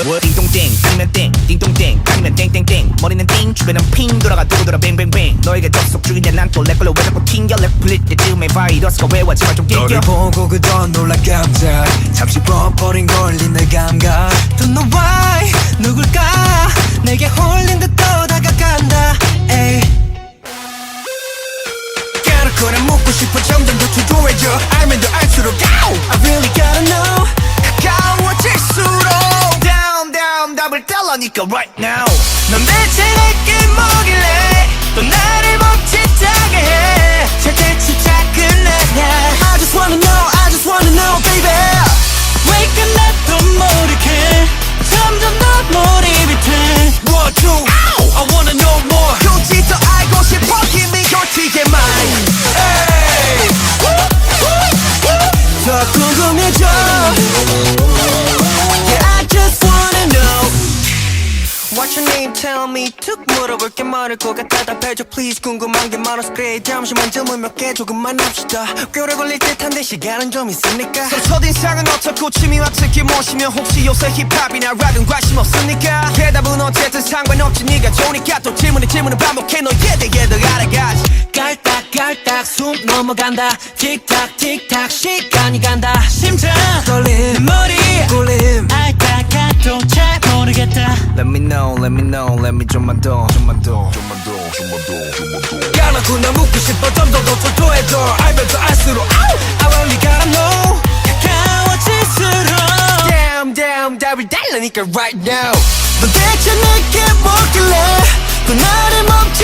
아니면 땡 띵동땡 아니면 땡땡땡. 머리는 띵 주변은 핑 돌아가 두고 돌아 뱅뱅뱅. 너에게 접속 중인데 난또내 걸로 왜 자꾸 튕겨? 랩 풀릴 때쯤에 바이러스가 외워 제발 좀 너를 낑겨 보고 그던 놀라 깜짝. 잠시 뻔뻔히 걸린 내 감각. Don't know why 누굴까? 내게 홀린 듯또 다가간다. 에이 까놓고 난 묻고 싶어 점점 더 주도해져. 알면 더 알수록 Ow! I really gotta know 답을 달라니까 right now 넌 대체 내게 뭐길래 또 나를 멈칫하게 해 절대 침착은 아냐 I just wanna know I just wanna know baby 왜 끝나도 모르게 점점 더 몰입이 돼 One two I wanna know more 굳이 더 알고 싶어 Give me your TMI Hey 더 궁금해져 Me 툭 물어볼 게 많을 것 같아 답해줘 please. 궁금한 게 많아서 그래. 잠시만 질문 몇 개 조금만 합시다. 꽤 오래 걸릴 듯한데 시간은 좀 있으니까? 그럼 첫인상은 어떻고 취미와 특기 무엇이면 혹시 요새 힙합이나 락은 관심 없습니까? 대답은 어쨌든 상관없지. 네가 좋으니까 또 질문에 질문을 반복해 너에 대해 더 알아가지. 깔딱깔딱 숨 넘어간다. 틱탁 틱탁 시간이 간다. 심장 떨림 내 머리 꿀림. 알다가도 잘 모르겠다 Let me know let me know let me 좀만 더 좀만 더 좀만 더 좀만 더 좀만 더 까놓고 나 묻고 싶어 점점 더 초조해져 알면 더 알수록 아우 I really gotta know 가까워질수록 Damn damn 답을 달라니까 right now 너 대체 내게 뭐길래 또 나를 멈칫